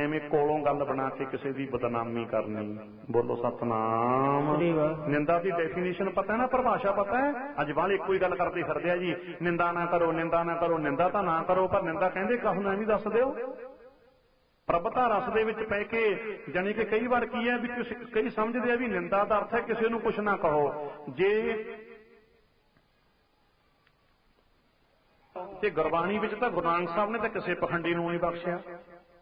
ਐਵੇਂ ਕੋਲੋਂ ਗੱਲ ਬਣਾ ਕੇ ਕਿਸੇ ਦੀ ਬਦਨਾਮੀ ਕਰਨੀ। ਬੋਲੋ ਸਤਨਾਮ। ਨਿੰਦਾ ਦੀ ਡੈਫੀਨੇਸ਼ਨ ਪਤਾ ਹੈ ਨਾ ਪਰਿਭਾਸ਼ਾ ਪਤਾ ਹੈ? ਅੱਜ ਵਾਲੇ ਇੱਕੋ ਹੀ ਗੱਲ ਕਰਦੇ ਫਿਰਦੇ ਆ ਜੀ। ਨਿੰਦਾ ਨਾ ਕਰੋ ਨਿੰਦਾ ਨਾ ਕਰੋ ਨਿੰਦਾ ਤਾਂ ਨਾ ਕਰੋ ਪਰ ਨਿੰਦਾ ਕਹਿੰਦੇ ਕਾਹਨੂੰ ਐਵੇਂ ਦੱਸ ਦਿਓ? ਪ੍ਰਭਤਾ ਰਸ ਦੇ ਵਿੱਚ ਪੈ ਕੇ ਜਾਨੀ ਕਿ ਕਈ ਵਾਰ ਕੀ ਹੈ ਵੀ ਕਈ ਸਮਝਦੇ ਆ ਵੀ ਨਿੰਦਾ ਦਾ ਅਰਥ ਹੈ ਕਿਸੇ ਨੂੰ ਕੁਝ ਨਾ ਕਹੋ। ਜੇ ਤੇ ਗੁਰਬਾਣੀ ਵਿੱਚ ਤਾਂ ਗੁਰੂ ਨਾਨਕ ਸਾਹਿਬ ਨੇ ਤਾਂ ਕਿਸੇ ਪਖੰਡੀ ਨੂੰ ਨਹੀਂ ਬਖਸ਼ਿਆ।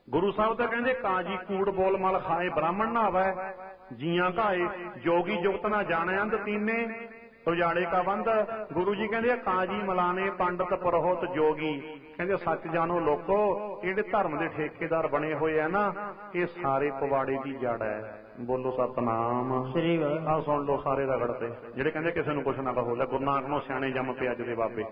ਗੁਰੂ ਸਾਹਿਬ ਤਾਂ ਕਹਿੰਦੇ ਕਾਜੀ ਕੂੜ ਬੋਲ ਮਲ ਖਾਏ ਬ੍ਰਾਹਮਣ ਨਾ ਆਵੈ ਜੀਆਂ ਘਾਏ ਜੋਗੀ ਜੁਗਤ ਨਾ ਜਾਣੈ ਅੰਧ ਤੀਨੇ। ਉਜਾੜੇ ਕਾ ਬੰਦ। ਗੁਰੂ ਜੀ ਕਹਿੰਦੇ ਆ ਕਾਜੀ ਮਲਾਣੇ ਪੰਡਤ ਪੁਰੋਹਤ ਜੋਗੀ। ਕਹਿੰਦੇ ਸੱਚ ਜਾਣੋ ਲੋਕੋ ਜਿਹੜੇ ਧਰਮ ਦੇ ਠੇਕੇਦਾਰ ਬਣੇ ਹੋਏ ਆ ਨਾ ਇਹ ਸਾਰੇ ਪਵਾੜੇ ਦੀ ਜੜ ਹੈ ਬੋਲੋ ਸਤਨਾਮ। ਸ੍ਰੀ ਵਾਹਿਗੁਰੂ। ਆਹ ਸੁਣ ਲਓ ਸਾਰੇ ਰਗੜ ਤੇ। ਜਿਹੜੇ ਕਹਿੰਦੇ ਕਿਸੇ ਨੂੰ ਕੁਛ ਨਾ ਕਹੋ ਲੈ ਗੁਰੂ ਨਾਨਕ ਨੂੰ ਸਿਆਣੇ ਜੰਮ ਪਏ ਅੱਜ ਦੇ ਬਾਬੇ।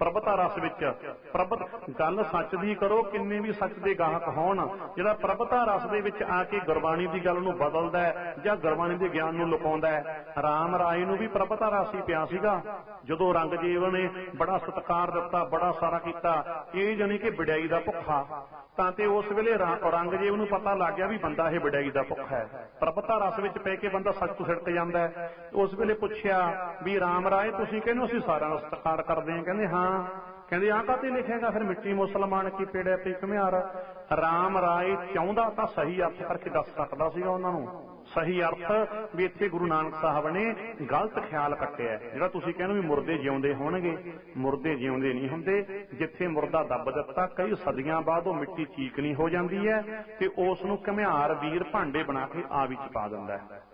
ਪ੍ਰਭਤਾ ਰਸ ਵਿੱਚ। ਪ੍ਰਭਤ ਗੱਲ ਸੱਚ ਦੀ ਕਰੋ, ਕਿੰਨੇ ਵੀ ਸੱਚ ਦੇ ਗਾਹਕ ਹੋਣ, ਜਿਹੜਾ ਪ੍ਰਭਤਾ ਰਸ ਦੇ ਵਿੱਚ ਆ ਕੇ ਗੁਰਬਾਣੀ ਦੀ ਗੱਲ ਨੂੰ ਬਦਲਦਾ ਹੈ ਜਾਂ ਗੁਰਬਾਣੀ ਦੇ ਗਿਆਨ ਨੂੰ ਲੁਕਾਉਂਦਾ ਹੈ। ਰਾਮ ਰਾਏ ਨੂੰ ਵੀ ਪ੍ਰਭਤਾ ਰਸ ਹੀ ਪਿਆ ਸੀਗਾ। ਜਦੋਂ ਰੰਗਜੀਵ ਨੇ ਬੜਾ ਸਤਿਕਾਰ ਦਿੱਤਾ, ਬੜਾ ਸਾਰਾ ਕੀਤਾ, ਇਹ ਜਾਨੀ ਕਿ ਵਿਡਾਈ ਦਾ ਭੁੱਖਾ। ਤਾਂ ਤੇ ਉਸ ਵੇਲੇ ਰਾ- ਔਰੰਗਜ਼ੇਬ ਨੂੰ ਪਤਾ ਲੱਗ ਗਿਆ ਵੀ ਬੰਦਾ ਇਹ ਵਿਡਾਈ ਦਾ ਭੁੱਖਾ ਹੈ। ਪ੍ਰਭਤਾ ਰਸ ਵਿੱਚ ਪੈ ਕੇ ਬੰਦਾ ਸੱਚ ਤੋਂ ਛਿੜਕ ਜਾਂਦਾ ਹੈ। ਉਸ ਵੇਲੇ ਪੁੱਛਿਆ ਵੀ ਰਾਮ ਰਾਏ, ਤੁਸੀਂ ਕਹਿੰਦੇ ਹੋ ਅਸੀਂ ਸਾਰਿਆਂ ਦਾ ਸਤਿਕਾਰ ਕਰਦੇ ਹਾਂ। ਕਹਿੰਦੇ ਹਾਂ ਕਹਿੰਦੇ, ਆਹ ਕਾਤੇ ਲਿਖਿਆਗਾ ਫਿਰ ਮਿੱਟੀ ਮੁਸਲਮਾਨ ਕੀ ਪੇੜਿਆ ਤੇ ਘਮਿਆਰ? ਰਾਮ ਰਾਏ ਚਾਹੁੰਦਾ ਤਾਂ ਸਹੀ ਅਰਥ ਕਰਕੇ ਦੱਸ ਸਕਦਾ ਸੀਗਾ ਉਹਨਾਂ ਨੂੰ। ਸਹੀ ਅਰਥ ਵੀ ਇੱਥੇ ਗੁਰੂ ਨਾਨਕ ਸਾਹਿਬ ਨੇ ਗਲਤ ਖਿਆਲ ਕੱਟਿਆ। ਜਿਹੜਾ ਤੁਸੀਂ ਕਹਿੰਦੇ ਵੀ ਮੁਰਦੇ ਜਿਉਂਦੇ ਹੋਣਗੇ, ਮੁਰਦੇ ਜਿਉਂਦੇ ਨਹੀਂ ਹੁੰਦੇ। ਜਿੱਥੇ ਮੁਰਦਾ ਦੱਬ ਦਿੱਤਾ, ਕਈ ਸਦੀਆਂ ਬਾਅਦ ਉਹ ਮਿੱਟੀ ਚੀਕਣੀ ਹੋ ਜਾਂਦੀ ਹੈ ਤੇ ਉਸ ਨੂੰ ਘਮਿਆਰ ਵੀਰ ਭਾਂਡੇ ਬਣਾ ਕੇ ਆ ਵਿੱਚ ਪਾ ਦਿੰਦਾ ਹੈ।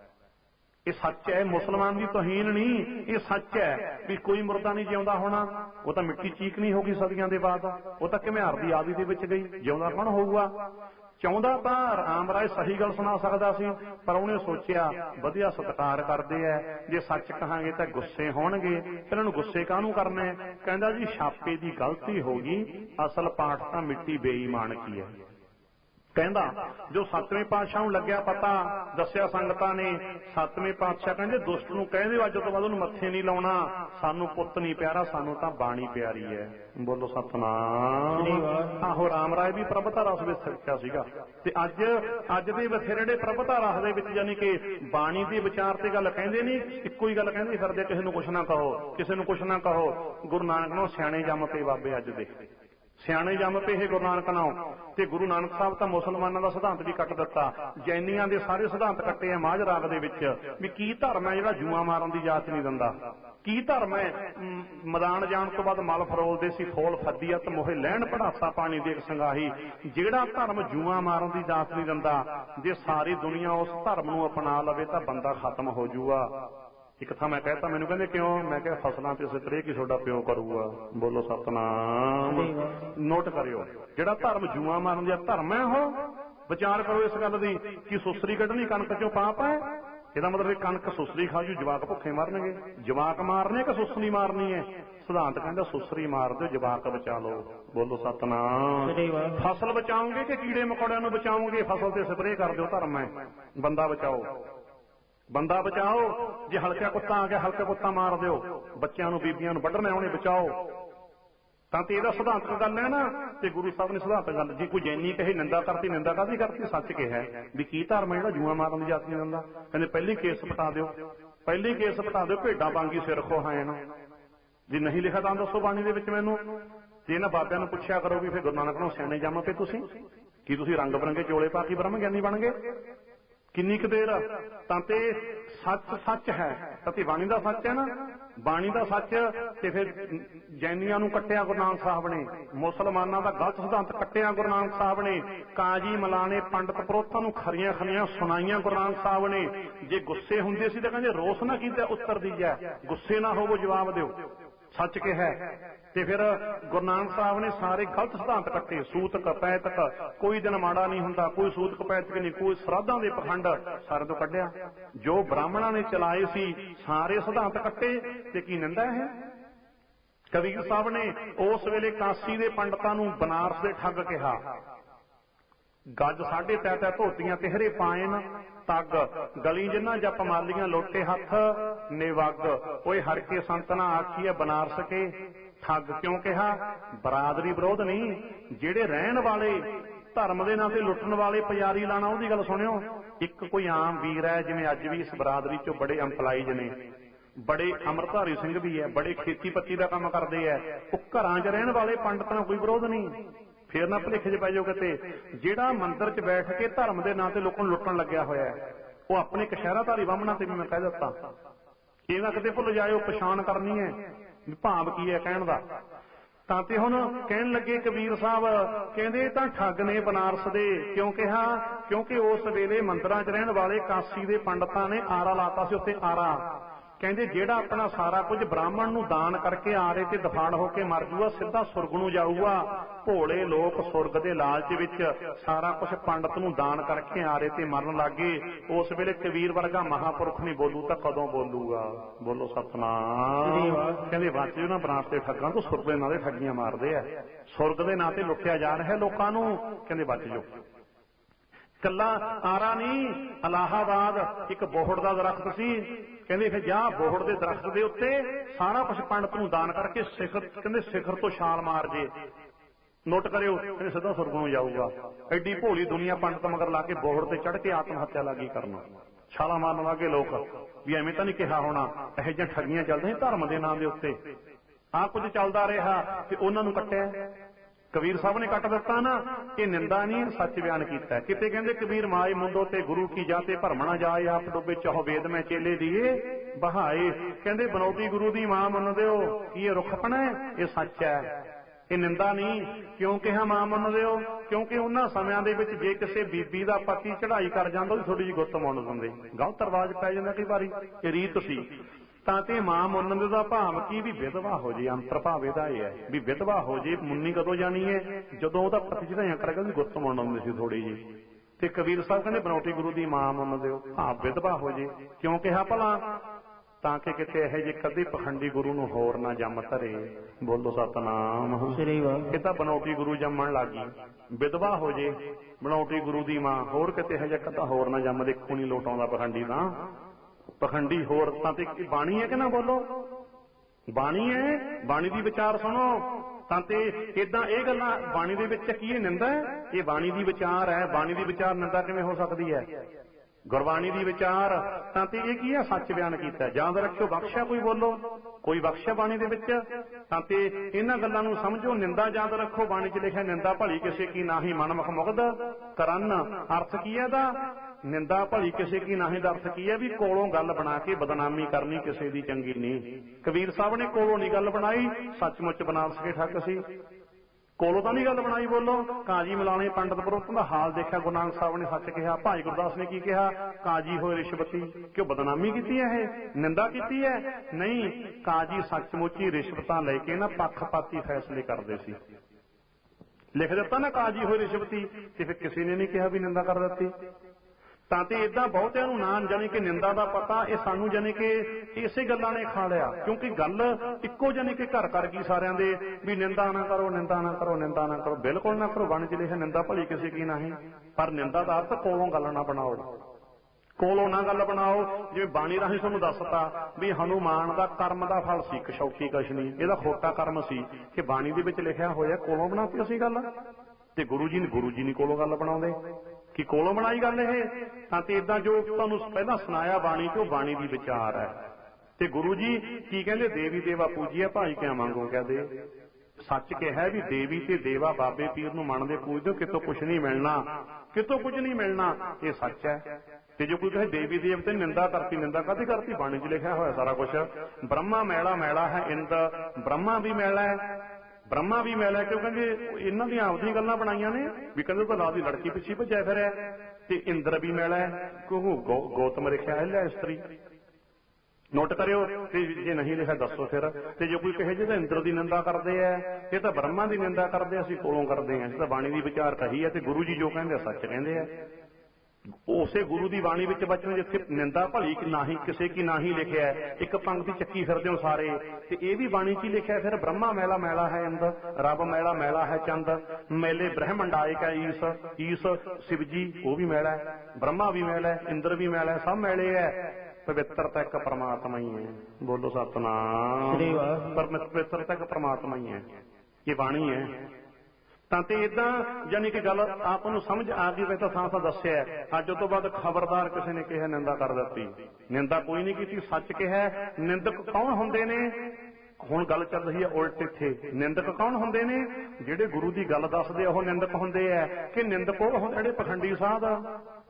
ਇਹ ਸੱਚ ਹੈ, ਮੁਸਲਮਾਨ ਦੀ ਤੋਹੀਨ ਨਹੀਂ, ਇਹ ਸੱਚ ਹੈ ਵੀ ਕੋਈ ਮੁਰਦਾ ਨਹੀਂ ਜਿਉਂਦਾ ਹੋਣਾ। ਉਹ ਤਾਂ ਮਿੱਟੀ ਚੀਕ ਨਹੀਂ ਹੋਗੀ ਸਦੀਆਂ ਦੇ ਬਾਅਦ। ਉਹ ਤਾਂ ਘਮਿਆਰ ਦੀ ਆਦੀ ਦੇ ਵਿੱਚ ਗਈ, ਜਿਉਂਦਾ ਕੌਣ ਹੋਊਗਾ? ਚਾਹੁੰਦਾ ਤਾਂ ਰਾਮ ਰਾਏ ਸਹੀ ਗੱਲ ਸੁਣਾ ਸਕਦਾ ਸੀ, ਪਰ ਉਹਨੇ ਸੋਚਿਆ, ਵਧੀਆ ਸਤਿਕਾਰ ਕਰਦੇ ਐ। ਜੇ ਸੱਚ ਕਹਾਂਗੇ ਤਾਂ ਗੁੱਸੇ ਹੋਣਗੇ। ਇਹਨਾਂ ਨੂੰ ਗੁੱਸੇ ਕਾਹਨੂੰ ਕਰਨਾ ਕਹਿੰਦਾ ਜੀ, ਛਾਪੇ ਦੀ ਗਲਤੀ ਹੋ ਗਈ। ਅਸਲ ਪਾਠ ਤਾਂ ਮਿੱਟੀ ਬੇਈਮਾਨ ਕੀ ਹੈ ਕਹਿੰਦਾ ਜੋ ਸੱਤਵੇਂ ਪਾਤਸ਼ਾਹ ਨੂੰ ਲੱਗਿਆ ਪਤਾ ਦੱਸਿਆ ਸੰਗਤਾਂ ਨੇ ਸੱਤਵੇਂ ਪਾਤਸ਼ਾਹ ਕਹਿੰਦੇ ਦੁਸ਼ਟ ਨੂੰ ਕਹਿੰਦੇ ਅੱਜ ਤੋਂ ਬਾਅਦ ਉਹਨੂੰ ਮੱਥੇ ਨਹੀਂ ਲਾਉਣਾ। ਸਾਨੂੰ ਪੁੱਤ ਨਹੀਂ ਪਿਆਰਾ ਸਾਨੂੰ ਤਾਂ ਬਾਣੀ ਪਿਆਰੀ ਹੈ। ਬੋਲੋ ਸਤਨਾਮ। ਆਹੋ ਰਾਮ ਰਾਏ ਵੀ ਪ੍ਰਭਤਾ ਰਸ ਵਿੱਚ ਸਿੱਖਿਆ ਸੀਗਾ। ਤੇ ਅੱਜ ਅੱਜ ਦੇ ਬਥੇਰੇ ਪ੍ਰਭਤਾ ਰਸ ਦੇ ਵਿੱਚ ਯਾਨੀ ਕਿ ਬਾਣੀ ਦੇ ਵਿਚਾਰ ਤੇ ਗੱਲ ਕਹਿੰਦੇ ਨਹੀਂ ਇੱਕੋ ਹੀ ਗੱਲ ਕਹਿੰਦੇ ਫਿਰਦੇ ਕਿਸੇ ਨੂੰ ਕੁਛ ਨਾ ਕਹੋ ਕਿਸੇ ਨੂੰ ਕੁਛ ਨਾ ਕਹੋ। ਗੁਰੂ ਨਾਨਕ ਨੂੰ ਸਿਆਣੇ ਜੰਮ ਪਏ ਬਾਬੇ ਅੱਜ ਦੇ। ਸਿਆਣੇ ਜੰਮ ਪਏ ਇਹ ਗੁਰੂ ਨਾਨਕ ਨਾਮ ਤੇ ਗੁਰੂ ਨਾਨਕ ਸਾਹਿਬ ਤਾਂ ਮੁਸਲਮਾਨਾਂ ਦਾ ਸਿਧਾਂਤ ਵੀ ਕੱਟ ਦਿੱਤਾ। ਜੈਨੀਆਂ ਦੇ ਸਾਰੇ ਸਿਧਾਂਤ ਕੱਟੇ ਆ ਮਾਝ ਰਾਗ ਦੇ ਵਿੱਚ ਵੀ ਕੀ ਧਰਮ ਹੈ ਜਿਹੜਾ ਜੂਆ ਮਾਰਨ ਦੀ ਇਜਾਜ਼ਤ ਨਹੀਂ ਦਿੰਦਾ? ਕੀ ਧਰਮ ਹੈ? ਮੈਦਾਨ ਜਾਣ ਤੋਂ ਬਾਅਦ ਮਲ ਫਰੋਲਦੇ ਸੀ ਫੋਲ ਫੱਦੀਅਤ ਮੋਹੇ ਲੈਣ ਪੜਾਸਾ ਪਾਣੀ ਦੇਖ ਸੰਗਾਹੀ। ਜਿਹੜਾ ਧਰਮ ਜੂਆ ਮਾਰਨ ਦੀ ਇਜਾਜ਼ਤ ਨਹੀਂ ਦਿੰਦਾ, ਜੇ ਸਾਰੀ ਦੁਨੀਆ ਉਸ ਧਰਮ ਨੂੰ ਅਪਣਾ ਲਵੇ ਤਾਂ ਬੰਦਾ ਖਤਮ ਹੋ ਜਾਊਗਾ ਇੱਕ ਥਾਂ ਮੈਂ ਕਹਿਤਾ ਮੈਨੂੰ ਕਹਿੰਦੇ ਕਿਉਂ? ਮੈਂ ਕਿਹਾ ਫਸਲਾਂ ਤੇ ਸਪਰੇਅ ਕੀ ਤੁਹਾਡਾ ਪਿਓ ਕਰੂਗਾ। ਬੋਲੋ ਸਤਨਾਮ। ਨੋਟ ਕਰਿਓ ਜਿਹੜਾ ਧਰਮ ਜੂਆ ਮਾਰਨ ਦਾ ਧਰਮ ਹੈ ਉਹ ਵਿਚਾਰ ਕਰੋ ਇਸ ਗੱਲ ਦੀ ਕਿ ਸੁਸਰੀ ਕੱਢਣੀ ਕਣਕ ਚੋਂ ਪਾਪ ਹੈ। ਇਹਦਾ ਮਤਲਬ ਇਹ ਕਣਕ ਸੁਸਰੀ ਖਾ ਜੂ ਜਵਾਕ ਭੁੱਖੇ ਮਰਨਗੇ। ਜਵਾਕ ਮਾਰਨੇ ਕਿ ਸੁਸਰੀ ਮਾਰਨੀ ਹੈ? ਸਿਧਾਂਤ ਕਹਿੰਦਾ ਸੁਸਰੀ ਮਾਰ ਦਿਓ ਜਵਾਕ ਬਚਾ ਲਓ। ਬੋਲੋ ਸਤਨਾਮ। ਫਸਲ ਬਚਾਓਗੇ ਕਿ ਕੀੜੇ ਮਕੌੜਿਆਂ ਨੂੰ ਬਚਾਓਗੇ? ਫਸਲ ਤੇ ਸਪਰੇਅ ਕਰ ਦਿਓ ਧਰਮ ਹੈ। ਬੰਦਾ ਬਚਾਓ। ਬੰਦਾ ਬਚਾਓ, ਜੇ ਹਲਕਾ ਕੁੱਤਾ ਆ ਗਿਆ, ਹਲਕਾ ਕੁੱਤਾ ਮਾਰ ਦਿਓ। ਬੱਚਿਆਂ ਨੂੰ, ਬੀਬੀਆਂ ਨੂੰ ਵੱਢਣੇ ਆਉਣੇ ਬਚਾਓ। ਤਾਂ ਤੇ ਇਹਦਾ ਸਿਧਾਂਤਕ ਗੱਲ ਹੈ ਨਾ, ਤੇ ਗੁਰੂ ਸਾਹਿਬ ਨੇ ਸਿਧਾਂਤਕ ਗੱਲ, ਜੇ ਕੋਈ ਜੈਨੀ ਕਹੇ, ਨਿੰਦਾ ਕਰਤੀ, ਨਿੰਦਾ ਕਾਦੀ ਕਰਤੀ? ਸੱਚ ਕਿਹਾ ਵੀ ਕੀ ਧਰਮ ਹੈ ਜਿਹੜਾ ਜੂਆ ਮਾਰਨ ਦੀ ਜਾਤੀ ਦਿੰਦਾ? ਕਹਿੰਦੇ ਪਹਿਲੀ ਕੇਸ ਪਟਾ ਦਿਓ। ਪਹਿਲੀ ਕੇਸ ਪਟਾ ਦਿਓ, ਭੇਡਾਂ ਵਾਂਗੀ ਸਿਰ ਖੋਹਾਏ ਨਾ ਜੇ ਨਹੀਂ ਲਿਖਿਆ ਤਾਂ ਦੱਸੋ ਬਾਣੀ ਦੇ ਵਿੱਚ ਮੈਨੂੰ। ਜੇ ਇਹਨਾਂ ਬਾਬਿਆਂ ਨੂੰ ਪੁੱਛਿਆ ਕਰੋ ਵੀ ਫਿਰ ਗੁਰੂ ਨਾਨਕ ਨੂੰ ਸਿਆਣੇ ਜੰਮ ਪਏ ਤੁਸੀਂ? ਕੀ ਤੁਸੀਂ ਰੰਗ ਬਰੰਗੇ ਚੋਲੇ ਪਾ ਕੇ ਬ੍ਰਹਮ ਗਿਆਨੀ ਬਣ ਗਏ? ਕਿੰਨੀ ਕੁ ਦੇਰ ਤਾਂ ਤੇ ਸੱਚ ਸੱਚ ਹੈ। ਤਾਂ ਬਾਣੀ ਦਾ ਸੱਚ ਹੈ ਨਾ? ਬਾਣੀ ਦਾ ਸੱਚ ਤੇ ਫਿਰ ਜੈਨੀਆਂ ਨੂੰ ਕੱਟਿਆ ਗੁਰੂ ਨਾਨਕ ਸਾਹਿਬ ਨੇ। ਮੁਸਲਮਾਨਾਂ ਦਾ ਗਲਤ ਸਿਧਾਂਤ ਕੱਟਿਆ ਗੁਰੂ ਨਾਨਕ ਸਾਹਿਬ ਨੇ। ਕਾਜੀ ਮਲਾਣੇ ਪੰਡਤ ਪ੍ਰੋਤਾਂ ਨੂੰ ਖਰੀਆਂ ਖਰੀਆਂ ਸੁਣਾਈਆਂ ਗੁਰੂ ਨਾਨਕ ਸਾਹਿਬ ਨੇ। ਜੇ ਗੁੱਸੇ ਹੁੰਦੇ ਸੀ ਤਾਂ ਕਹਿੰਦੇ ਰੋਸ ਨਾ ਕੀਤਾ ਉੱਤਰ ਦੀਜੈ ਗੁੱਸੇ ਨਾ ਹੋਵੋ ਜਵਾਬ ਦਿਓ। ਸੱਚ ਕਿਹਾ ਤੇ ਫਿਰ ਗੁਰੂ ਨਾਨਕ ਸਾਹਿਬ ਨੇ ਸਾਰੇ ਗਲਤ ਸਿਧਾਂਤ ਕੱਟੇ। ਸੂਤਕ ਪੈਤਕ ਕੋਈ ਦਿਨ ਮਾੜਾ ਨਹੀਂ ਹੁੰਦਾ, ਕੋਈ ਸੂਤਕ ਪੈਤਕ ਨਹੀਂ, ਕੋਈ ਸਰਾਧਾਂ ਦੇ ਪਖੰਡ ਸਾਰੇ ਤੋਂ ਕੱਢਿਆ। ਜੋ ਬ੍ਰਾਹਮਣਾਂ ਨੇ ਚਲਾਏ ਸੀ, ਸਾਰੇ ਸਿਧਾਂਤ ਕੱਟੇ। ਤੇ ਕੀ ਨਿੰਦਾ ਹੈ? ਕਬੀਰ ਸਾਹਿਬ ਨੇ ਉਸ ਵੇਲੇ ਕਾਸੀ ਦੇ ਪੰਡਤਾਂ ਨੂੰ ਬਨਾਰਸ ਦੇ ਠੱਗ ਕਿਹਾ। ਗੱਜ ਸਾਢੇ ਤੈ ਤੈ ਧੋਤੀਆਂ, ਤਿਹਰੇ ਪਾਇਨ ਤੱਗ। ਗਲੀ ਜਿੰਨਾ ਜਪ ਮਾਲੀਆਂ ਲੋਟੇ ਹੱਥ ਨਿਵੱਗ ਓਏ ਹਰ ਕੇ ਸੰਤਨਾ ਆਖੀਏ ਬਨਾਰਸ ਕੇ। ਠੱਗ ਕਿਉਂ ਕਿਹਾ? ਬਰਾਦਰੀ ਵਿਰੋਧ ਨਹੀਂ। ਜਿਹੜੇ ਰਹਿਣ ਵਾਲੇ, ਧਰਮ ਦੇ ਨਾਂ ਤੇ ਲੁੱਟਣ ਵਾਲੇ ਪਿਆਰੀ ਲਾਣਾ, ਉਹਦੀ ਗੱਲ ਸੁਣਿਓ। ਇੱਕ ਕੋਈ ਆਮ ਵੀਰ ਹੈ, ਜਿਵੇਂ ਅੱਜ ਵੀ ਇਸ ਬਰਾਦਰੀ ਚੋਂ ਬੜੇ ਐਮਪਲਾਈਜ਼ ਨੇ। ਬੜੇ ਅਮਰਧਾਰੀ ਸਿੰਘ ਵੀ ਹੈ, ਬੜੇ ਖੇਤੀ ਪੱਤੀ ਦਾ ਕੰਮ ਕਰਦੇ ਆ ਉਹ ਘਰਾਂ 'ਚ ਰਹਿਣ ਵਾਲੇ ਪੰਡਤਾਂ ਨਾਲ ਕੋਈ ਵਿਰੋਧ ਨਹੀਂ। ਫੇਰ ਨਾ ਭਲੇਖੇ 'ਚ ਪੈ ਜਾਓ ਕਿਤੇ ਜਿਹੜਾ ਮੰਦਿਰ 'ਚ ਬੈਠ ਕੇ ਧਰਮ ਦੇ ਨਾਂ ਤੇ ਲੋਕਾਂ ਨੂੰ ਲੁੱਟਣ ਲੱਗਿਆ ਹੋਇਆ ਹੈ, ਉਹ ਆਪਣੇ ਕਸ਼ਹਿਰਾਧਾਰੀ ਬਾਹਮਣਾ ਤੇ ਵੀ ਮੈਂ ਕਹਿ ਦਿੱਤਾ। ਇਹ ਨਾ ਕਿਤੇ ਭੁੱਲ ਜਾਇਓ ਪਛਾਣ ਕਰਨੀ ਹੈ ਵੀ ਭਾਵ ਕੀ ਹੈ ਕਹਿਣ ਦਾ। ਤਾਂ ਤੇ ਹੁਣ ਕਹਿਣ ਲੱਗੇ ਕਬੀਰ ਸਾਹਿਬ, ਕਹਿੰਦੇ ਤਾਂ ਠੱਗ ਨੇ ਬਨਾਰਸ ਦੇ, ਕਿਉਂ ਕਿਹਾ? ਕਿਉਂਕਿ ਉਸ ਵੇਲੇ ਮੰਦਰਾਂ 'ਚ ਰਹਿਣ ਵਾਲੇ ਕਾਸੀ ਦੇ ਪੰਡਤਾਂ ਨੇ ਆਰਾ ਲਾਤਾ ਸੀ, ਉੱਥੇ ਆਰਾ। ਕਹਿੰਦੇ ਜਿਹੜਾ ਆਪਣਾ ਸਾਰਾ ਕੁਝ ਬ੍ਰਾਹਮਣ ਨੂੰ ਦਾਨ ਕਰਕੇ ਆਰੇ ਤੇ ਦਫਾੜ ਹੋ ਕੇ ਮਰ ਜੂਗਾ ਸਿੱਧਾ ਸੁਰਗ ਨੂੰ ਜਾਊਗਾ। ਭੋਲੇ ਲੋਕ ਸੁਰਗ ਦੇ ਲਾਲਚ ਵਿੱਚ ਸਾਰਾ ਕੁਝ ਪੰਡਤ ਨੂੰ ਦਾਨ ਕਰਕੇ ਆਰੇ ਤੇ ਮਰਨ ਲੱਗੇ। ਉਸ ਵੇਲੇ ਕਬੀਰ ਵਰਗਾ ਮਹਾਪੁਰਖ ਨਹੀਂ ਬੋਲੂ ਤਾਂ ਕਦੋਂ ਬੋਲੂਗਾ? ਬੋਲੋ ਸਤਨਾਮ। ਕਹਿੰਦੇ ਬਾਚੇ ਨਾ ਬਰਾਸ ਦੇ ਠੱਗਾਂ ਤੋਂ ਸੁਰਗ ਦੇ ਨਾਂ ਦੇ ਠੱਗੀਆਂ ਮਾਰਦੇ ਆ। ਸੁਰਗ ਦੇ ਨਾਂ ਤੇ ਲੁੱਟਿਆ ਜਾ ਰਿਹਾ ਲੋਕਾਂ ਨੂੰ। ਕਹਿੰਦੇ ਬਚ ਜਾਓ ਕੱਲਾ ਆਰਾ ਨਹੀਂ, ਅਲਾਹਾਬਾਦ, ਇੱਕ ਬੋਹੜ ਦਾ ਦਰਖਤ ਸੀ। ਕਹਿੰਦੇ ਫਿਰ ਜਾ ਬੋਹੜ ਦੇ ਦਰਖਤ ਦੇ ਉੱਤੇ ਸਾਰਾ ਕੁਝ ਪੰਡਤ ਨੂੰ ਦਾਨ ਕਰਕੇ ਸਿਖਰ, ਕਹਿੰਦੇ ਸਿਖਰ ਤੋਂ ਛਾਲ ਮਾਰ ਜੇ। ਨੋਟ ਕਰਿਓ, ਕਹਿੰਦੇ ਸਿੱਧਾ ਸੁਰਗ ਨੂੰ ਜਾਊਗਾ। ਐਡੀ ਭੋਲੀ ਦੁਨੀਆ ਪੰਡਤ ਮਗਰ ਲਾ ਕੇ ਬੋਹੜ ਤੇ ਚੜ ਕੇ ਆਤਮ ਹੱਤਿਆ ਲਾਗੀ ਕਰਨਾ। ਛਾਲਾ ਮਾਰਨ ਲੱਗੇ ਲੋਕ, ਵੀ ਐਵੇਂ ਤਾਂ ਨਹੀਂ ਕਿਹਾ ਹੋਣਾ, ਇਹੋ ਜਿਹੀਆਂ ਠੱਗੀਆਂ ਚੱਲਦੀਆਂ ਧਰਮ ਦੇ ਨਾਮ ਦੇ ਉੱਤੇ। ਆਹ ਕੁਝ ਚੱਲਦਾ ਰਿਹਾ ਤੇ ਉਹਨਾਂ ਨੂੰ ਕੱਟਿਆ। ਕਬੀਰ ਸਾਹਿਬ ਨੇ ਕੱਟ ਦਿੱਤਾ ਨਾ ਇਹ ਨਿੰਦਾ ਨਹੀਂ, ਸੱਚ ਬਿਆਨ ਕੀਤਾ। ਕਿਤੇ ਕਹਿੰਦੇ ਕਬੀਰ ਮਾਏ ਮੁੰਡੋ ਤੇ ਗੁਰੂ ਕੀ ਜਾਤੇ ਭਰਮਣਾ ਜਾਏ, ਆਪ ਡੋਬੇ ਚਾਹੋ ਵੇਦ ਮੈਂ ਚੇਲੇ ਦੀਏ, ਬਹਾਏ। ਕਹਿੰਦੇ ਬਨੌਤੀ ਗੁਰੂ ਦੀ ਮਾਂ ਮੰਨਦੇ ਹੋ ਕੀ ਇਹ ਰੁੱਖਪਣਾ ਹੈ? ਇਹ ਸੱਚ ਹੈ। ਇਹ ਨਿੰਦਾ ਨਹੀਂ, ਕਿਉਂ ਕਿਹਾ ਮਾਂ ਮੰਨਦੇ ਹੋ ਕਿਉਂਕਿ ਉਹਨਾਂ ਸਮਿਆਂ ਦੇ ਵਿੱਚ ਜੇ ਕਿਸੇ ਬੀਬੀ ਦਾ ਪਤੀ ਚੜ੍ਹਾਈ ਕਰ ਜਾਂਦਾ, ਉਹ ਥੋੜੀ ਜਿਹੀ ਗੁੱਤ ਮੰਨ ਦਿੰਦੇ। ਗਲਤ ਰਵਾਜ ਪੈ ਜਾਂਦਾ ਕਈ ਵਾਰੀ। ਇਹ ਰੀਤ ਸੀ। ਤਾਂ ਤੇ ਮਾਂ ਮੁੰਨਣ ਦਾ ਭਾਵ ਕੀ ਵੀ ਵਿਧਵਾ ਹੋ ਜੇ ਅੰਤਰ ਭਾਵੇ ਦਾ ਇਹ ਹੈ। ਵੀ ਵਿਧਵਾ ਹੋ ਜੇ ਮੁੰਨੀ ਕਦੋਂ ਜਾਣੀ ਹੈ? ਜਦੋਂ ਉਹਦਾ ਪਤੀ ਚੜਾਈਆਂ ਕਰੇਗਾ ਉਹਦੀ ਗੁੱਤ ਮੁੰਨ ਹੁੰਦੀ ਸੀ ਥੋੜੀ ਜੀ ਤੇ ਕਬੀਰ ਸਾਹਿਬ ਕਹਿੰਦੇ ਬਨੌਟੀ ਗੁਰੂ ਦੀ ਮਾਂ ਮੰਨਦੇ ਹੋ ਹਾਂ ਵਿਧਵਾ ਹੋ ਜੇ। ਕਿਉਂ ਕਿਹਾ ਭਲਾ? ਤਾਂ ਕਿ ਕਿਤੇ ਇਹੋ ਜਿਹੇ ਕਦੀ ਪਖੰਡੀ ਗੁਰੂ ਨੂੰ ਹੋਰ ਨਾ ਜੰਮ ਧਰੇ। ਬੋਲੋ ਸਤਨਾਮ। ਸ੍ਰੀ ਵਾਹਿਗੁਰੂ ਇਹ ਤਾਂ ਬਨੌਟੀ ਗੁਰੂ ਜੰਮਣ ਲੱਗੀ ਵਿਧਵਾ ਹੋ ਜੇ ਬਨੌਟੀ ਗੁਰੂ ਦੀ ਮਾਂ ਹੋਰ ਕਿਤੇ ਇਹੋ ਜਿਹਾ ਕਦਾ ਹੋਰ ਨਾ ਜੰਮ ਦੇਖੋ ਨਹੀਂ ਲੋਟਾਉਂਦਾ ਪਖੰਡੀ ਤਾਂ। ਪਖੰਡੀ ਹੋਰ ਤਾਂ ਤੇ ਕੀ ਬਾਣੀ ਹੈ ਕਿ ਨਾ ਬੋਲੋ? ਬਾਣੀ ਹੈ? ਬਾਣੀ ਦੀ ਵਿਚਾਰ ਸੁਣੋ। ਤਾਂ ਤੇ ਇਦਾਂ ਇਹ ਗੱਲਾਂ ਬਾਣੀ ਦੇ ਵਿੱਚ ਕੀ ਨਿੰਦਾ ਇਹ ਬਾਣੀ ਦੀ ਵਿਚਾਰ ਹੈ। ਬਾਣੀ ਦੀ ਵਿਚਾਰ ਨਿੰਦਾ ਕਿਵੇਂ ਹੋ ਸਕਦੀ ਹੈ? ਗੁਰਬਾਣੀ ਦੀ ਵਿਚਾਰ ਤਾਂ ਤੇ ਇਹ ਕੀ ਹੈ? ਸੱਚ ਬਿਆਨ ਕੀਤਾ ਯਾਦ ਰੱਖਿਓ, ਬਖਸ਼ਿਆ ਕੋਈ ਬੋਲੋ? ਕੋਈ ਬਖਸ਼ਿਆ ਬਾਣੀ ਦੇ ਵਿੱਚ? ਤਾਂ ਤੇ ਇਹਨਾਂ ਗੱਲਾਂ ਨੂੰ ਸਮਝੋ। ਨਿੰਦਾ ਯਾਦ ਰੱਖੋ। ਬਾਣੀ 'ਚ ਲਿਖਿਆ ਨਿੰਦਾ ਭਲੀ ਕਿਸੇ ਕੀ ਨਾਹੀ ਮਨਮਖ ਮੁਗਦ ਕਰਨ। ਅਰਥ ਕੀ ਹੈ ਦਾ ਨਿੰਦਾ ਭਲੀ ਕਿਸੇ ਕੀ ਨਾਹੀ ਦਾ ਅਰਥ ਕੀ ਹੈ? ਵੀ ਕੋਲੋਂ ਗੱਲ ਬਣਾ ਕੇ ਬਦਨਾਮੀ ਕਰਨੀ ਕਿਸੇ ਦੀ ਚੰਗੀ ਨਹੀਂ। ਕਬੀਰ ਸਾਹਿਬ ਨੇ ਕੋਲੋਂ ਨਹੀਂ ਗੱਲ ਬਣਾਈ, ਸੱਚਮੁੱਚ ਬਨਾਰਸ ਕੇ ਠੱਗ ਸੀ। ਕੋਲੋਂ ਤਾਂ ਨਹੀਂ ਗੱਲ ਬਣਾਈ ਬੋਲੋ। ਕਾਜੀ ਮਿਲਾਣੇ ਪੰਡਤ ਪਰੋਤਨ ਦਾ ਹਾਲ ਦੇਖਿਆ, ਗੁਰੂ ਨਾਨਕ ਸਾਹਿਬ ਨੇ ਸੱਚ ਕਿਹਾ, ਭਾਈ ਗੁਰਦਾਸ ਨੇ ਕੀ ਕਿਹਾ? ਕਾਜੀ ਹੋਏ ਰਿਸ਼ਵਤੀ, ਕਿਉਂ ਬਦਨਾਮੀ ਕੀਤੀ ਹੈ ਇਹ? ਨਿੰਦਾ ਕੀਤੀ ਹੈ? ਨਹੀਂ, ਕਾਜੀ ਸੱਚਮੁੱਚ ਹੀ ਰਿਸ਼ਵਤਾਂ ਲੈ ਕੇ ਨਾ ਪੱਖਪਾਤੀ ਫੈਸਲੇ ਕਰਦੇ ਸੀ। ਲਿਖ ਦਿੱਤਾ ਨਾ ਕਾਜੀ ਹੋਏ ਰਿਸ਼ਵਤੀ, ਤੇ ਫਿਰ ਕਿਸੇ ਨੇ ਨਹੀਂ ਕਿਹਾ ਵੀ ਨਿੰਦਾ ਕਰ ਦਿੱਤੀ। ਤਾਂ ਤੇ ਇਦਾਂ ਬਹੁਤਿਆਂ ਨੂੰ ਨਾਂ ਜਾਣੀ ਕਿ ਨਿੰਦਾ ਦਾ ਪਤਾ, ਇਹ ਸਾਨੂੰ ਜਾਣੀ ਕਿ ਇਸੇ ਗੱਲਾਂ ਨੇ ਖਾ ਲਿਆ। ਕਿਉਂਕਿ ਗੱਲ ਇੱਕੋ ਜਾਣੀ ਕਿ ਘਰ ਕਰ ਗਈ ਸਾਰਿਆਂ ਦੇ, ਵੀ ਨਿੰਦਾ ਨਾ ਕਰੋ, ਨਿੰਦਾ ਨਾ ਕਰੋ, ਨਿੰਦਾ ਨਾ ਕਰੋ। ਬਿਲਕੁਲ ਨਾ ਕਰੋ ਬਣ ਚ ਲਿਖਿਆ ਨਿੰਦਾ ਭਲੀ ਕਿਸੇ ਕੀ ਨਹੀਂ। ਪਰ ਨਿੰਦਾ ਦਾ ਅਰਥ ਕੋਲੋਂ ਗੱਲ ਨਾ ਬਣਾਓ। ਕੋਲੋਂ ਨਾ ਗੱਲ ਬਣਾਓ, ਜਿਵੇਂ ਬਾਣੀ ਰਾਹੀਂ ਤੁਹਾਨੂੰ ਦੱਸਤਾ ਵੀ ਹਨੂਮਾਨ ਦਾ ਕਰਮ ਦਾ ਫਲ ਸੀ ਕਸ਼ੌਕੀ ਕਸ਼ਨੀ। ਇਹਦਾ ਖੋਟਾ ਕਰਮ ਸੀ ਕਿ ਬਾਣੀ ਦੇ ਵਿੱਚ ਲਿਖਿਆ ਹੋਇਆ ਕੋਲੋਂ ਬਣਾਤੀ ਅਸੀਂ ਗੱਲ। ਤੇ ਗੁਰੂ ਜੀ ਨੇ ਗੁਰੂ ਜੀ ਨਹੀਂ ਕੋਲੋਂ ਗੱਲ ਬਣਾਉਂਦੇ। ਕਿ ਕੋਲੋਂ ਬਣਾਈ ਗੱਲ ਇਹ? ਤਾਂ ਤੇ ਇਦਾਂ ਜੋ ਤੁਹਾਨੂੰ ਪਹਿਲਾਂ ਸੁਣਾਇਆ ਬਾਣੀ, ਤੇ ਉਹ ਬਾਣੀ ਦੀ ਵਿਚਾਰ ਹੈ। ਤੇ ਗੁਰੂ ਜੀ ਕੀ ਕਹਿੰਦੇ? ਦੇਵੀ ਦੇਵਾ ਪੂਜੀਏ ਭਾਈ ਕਿਆ ਮੰਗੋ ਕਹਦੇ? ਸੱਚ ਕਿਹਾ ਵੀ ਦੇਵੀ ਤੇ ਦੇਵਾ ਬਾਬੇ ਪੀਰ ਨੂੰ ਮੰਨਦੇ ਪੂਜਦੇ ਕਿਤੋਂ ਕੁਝ ਨਹੀਂ ਮਿਲਣਾ। ਕਿਤੋਂ ਕੁਝ ਨਹੀਂ ਮਿਲਣਾ, ਇਹ ਸੱਚ ਹੈ। ਤੇ ਜੇ ਕੋਈ ਕਹੇ ਦੇਵੀ ਦੇਵਤੇ ਨਿੰਦਾ ਕਰਤੀ, ਨਿੰਦਾ ਕਾਹਦੀ ਕਰਤੀ? ਬਾਣੀ 'ਚ ਲਿਖਿਆ ਹੋਇਆ ਸਾਰਾ ਕੁਝ ਬ੍ਰਹਮਾ ਮੈਲਾ ਮੈਲਾ ਹੈ, ਇੰਦ ਬ੍ਰਹਮਾ ਵੀ ਮੈਲਾ ਹੈ। ਬ੍ਰਹਮਾ ਵੀ ਮੈਲਾ ਕਿਉਂ ਕਹਿੰਦੇ ਇਹਨਾਂ ਦੀਆਂ ਆਪਦੀਆਂ ਗੱਲਾਂ ਬਣਾਈਆਂ ਨੇ, ਵੀ ਕਹਿੰਦੇ ਤਾਂ ਲਾਦੀ ਲੜਕੀ ਪਿੱਛੇ ਭੱਜਿਆ ਫਿਰਿਆ ਤੇ ਇੰਦਰ ਵੀ ਮੈਲਾ ਹੈ ਕਿਉਂ ਗੌਤਮ ਲਿਖਿਆ ਹੈ, ਲੈ ਇਸਤਰੀ। ਨੋਟ ਕਰਿਓ ਤੇ ਜੇ ਨਹੀਂ ਲਿਖਿਆ ਦੱਸੋ ਫਿਰ, ਤੇ ਜੇ ਕੋਈ ਕਹੇ ਜਿਹਦਾ ਇੰਦਰ ਦੀ ਨਿੰਦਾ ਕਰਦੇ ਆ, ਇਹ ਤਾਂ ਬ੍ਰਹਮਾ ਦੀ ਨਿੰਦਾ ਕਰਦੇ ਅਸੀਂ ਕੋਲੋਂ ਕਰਦੇ ਆ, ਇਹ ਤਾਂ ਬਾਣੀ ਦੀ ਵਿਚਾਰ ਕਹੀ ਹੈ ਤੇ ਗੁਰੂ ਜੀ ਜੋ ਕਹਿੰਦੇ ਆ, ਸੱਚ ਕਹਿੰਦੇ ਆ। ਉਸੇ ਗੁਰੂ ਦੀ ਬਾਣੀ ਵਿੱਚ ਬਚਨ ਜਿੱਥੇ ਨਿੰਦਾ ਭਲੀ ਕਿ ਨਾਹੀ ਕਿਸੇ ਕੀ ਨਾਹੀ ਲਿਖਿਆ ਹੈ ਇੱਕ ਪੰਕਤੀ ਚੱਕੀ ਫਿਰਦੇ ਹੋ ਸਾਰੇ ਤੇ ਇਹ ਵੀ ਬਾਣੀ 'ਚ ਹੀ ਲਿਖਿਆ ਫਿਰ ਬ੍ਰਹਮਾ ਮੈਲਾ ਮੈਲਾ ਹੈ ਅੰਦਰ ਰੱਬ ਮੈਲਾ ਮੈਲਾ ਹੈ ਚੰਦ ਮੈਲੇ ਬ੍ਰਹਮੰਡ ਆਇਕ ਹੈ ਈਸ ਈਸ ਸ਼ਿਵ ਜੀ ਉਹ ਵੀ ਮੈਲਾ ਹੈ ਬ੍ਰਹਮਾ ਵੀ ਮੈਲਾ ਹੈ ਇੰਦਰ ਵੀ ਮੈਲਾ ਹੈ ਸਭ ਮੈਲੇ ਹੈ ਪਵਿੱਤਰ ਤਾਂ ਇੱਕ ਪਰਮਾਤਮਾ ਹੀ ਹੈ ਬੋਲੋ ਸਤਨਾਮ ਸ੍ਰੀ ਵਾਹਿਗੁਰੂ। ਪਰ ਪਵਿੱਤਰ ਤਾਂ ਇੱਕ ਪਰਮਾਤਮਾ ਹੀ ਹੈ ਇਹ ਬਾਣੀ ਹੈ। ਤਾਂ ਤੇ ਇਦਾਂ ਯਾਨੀ ਕਿ ਗੱਲ ਆਪ ਨੂੰ ਸਮਝ ਆ ਗਈ ਵੇ ਤਾਂ ਸਾਂ ਸਾਂ ਦੱਸਿਆ ਹੈ। ਅੱਜ ਤੋਂ ਬਾਅਦ ਖਬਰਦਾਰ ਕਿਸੇ ਨੇ ਕਿਹਾ, ਨਿੰਦਾ ਕਰ ਦਿੱਤੀ। ਨਿੰਦਾ ਕੋਈ ਨਹੀਂ ਕੀਤੀ, ਸੱਚ ਕਿਹਾ ਨਿੰਦਕ ਕੌਣ ਹੁੰਦੇ ਨੇ? ਹੁਣ ਗੱਲ ਚੱਲ ਰਹੀ ਹੈ ਉਲਟ ਇੱਥੇ। ਨਿੰਦਕ ਕੌਣ ਹੁੰਦੇ ਨੇ? ਜਿਹੜੇ ਗੁਰੂ ਦੀ ਗੱਲ ਦੱਸਦੇ ਆ, ਉਹ ਨਿੰਦਕ ਹੁੰਦੇ ਆ। ਕਿ ਨਿੰਦਕ ਉਹ ਹੁੰਦੇ ਜਿਹੜੇ ਪਖੰਡੀ ਸਾਧ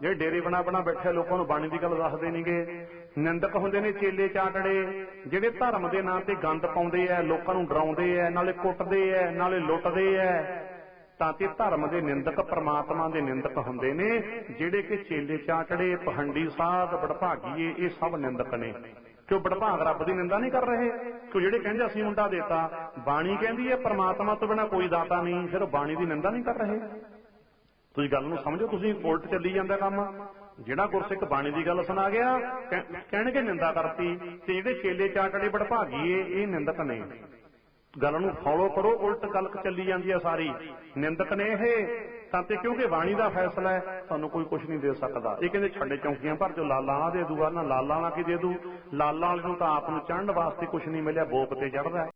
ਜਿਹੜੇ ਡੇਰੇ ਬਣਾ ਬਣਾ ਬੈਠੇ ਲੋਕਾਂ ਨੂੰ ਬਾਣੀ ਦੀ ਗੱਲ ਦੱਸਦੇ ਨਹੀਂਗੇ ਨਿੰਦਕ ਹੁੰਦੇ ਨੇ ਚੇਲੇ ਚਾਟੜੇ, ਜਿਹੜੇ ਧਰਮ ਦੇ ਨਾਂ ਤੇ ਗੰਦ ਪਾਉਂਦੇ ਆ, ਲੋਕਾਂ ਨੂੰ ਡਰਾਉਂਦੇ ਆ, ਨਾਲੇ ਕੁੱਟਦੇ ਆ, ਨਾਲੇ ਲੁੱਟਦੇ ਆ। ਤਾਂ ਤੇ ਧਰਮ ਦੇ ਨਿੰਦਕ ਪ੍ਰਮਾਤਮਾ ਦੇ ਨਿੰਦਕ ਹੁੰਦੇ ਨੇ, ਜਿਹੜੇ ਕਿ ਚੇਲੇ ਚਾਟੜੇ ਪਖੰਡੀ ਸਾਧ ਬੜਭਾਗੀਏ ਇਹ ਸਭ ਨਿੰਦਕ ਨੇ। ਕਿਉਂ ਬੜਭਾਗ ਰੱਬ ਦੀ ਨਿੰਦਾ ਨਹੀਂ ਕਰ ਰਹੇ? ਕਿਉਂ ਜਿਹੜੇ ਕਹਿੰਦੇ ਅਸੀਂ ਮੁੰਡਾ ਦੇਤਾ, ਬਾਣੀ ਕਹਿੰਦੀ ਹੈ, ਪ੍ਰਮਾਤਮਾ ਤੋਂ ਬਿਨਾ ਕੋਈ ਦਾਤਾ ਨਹੀਂ, ਫਿਰ ਬਾਣੀ ਦੀ ਨਿੰਦਾ ਨਹੀਂ ਕਰ ਰਹੇ? ਤੁਸੀਂ ਗੱਲ ਨੂੰ ਸਮਝੋ, ਤੁਸੀਂ ਉਲਟ ਚੱਲੀ ਜਾਂਦਾ ਕੰਮ। ਜਿਹੜਾ ਗੁਰਸਿੱਖ ਬਾਣੀ ਦੀ ਗੱਲ ਸੁਣਾ ਗਿਆ ਕਹਿਣਗੇ ਨਿੰਦਾ ਕਰਤੀ, ਤੇ ਜਿਹੜੇ ਚੇਲੇ ਚਾਟੜੇ ਬੜਭਾਗੀਏ ਇਹ ਨਿੰਦਕ ਨੇ। ਗੱਲ ਨੂੰ ਫੋਲੋ ਕਰੋ, ਉਲਟ ਗੱਲ ਚੱਲੀ ਜਾਂਦੀ ਹੈ ਸਾਰੀ। ਨਿੰਦਕ ਨੇ ਇਹ। ਤਾਂ ਤੇ ਕਿਉਂਕਿ ਬਾਣੀ ਦਾ ਫੈਸਲਾ ਹੈ ਤੁਹਾਨੂੰ ਕੋਈ ਕੁਝ ਨਹੀਂ ਦੇ ਸਕਦਾ। ਇਹ ਕਹਿੰਦੇ ਛੱਡੇ ਚੌਂਕੀਆਂ ਭਰ ਜੋ ਲਾਲਾਂ ਨਾ ਦੇ ਦੂਗਾ ਨਾ ਲਾਲਾਂ ਨਾ ਕੀ ਦੇ ਦੂ? ਲਾਲਾਂ ਵਾਲੇ ਨੂੰ ਤਾਂ ਆਪ ਨੂੰ ਚੜਨ ਵਾਸਤੇ ਕੁਝ ਨਹੀਂ ਮਿਲਿਆ ਬੋਪ ਤੇ ਚੜਦਾ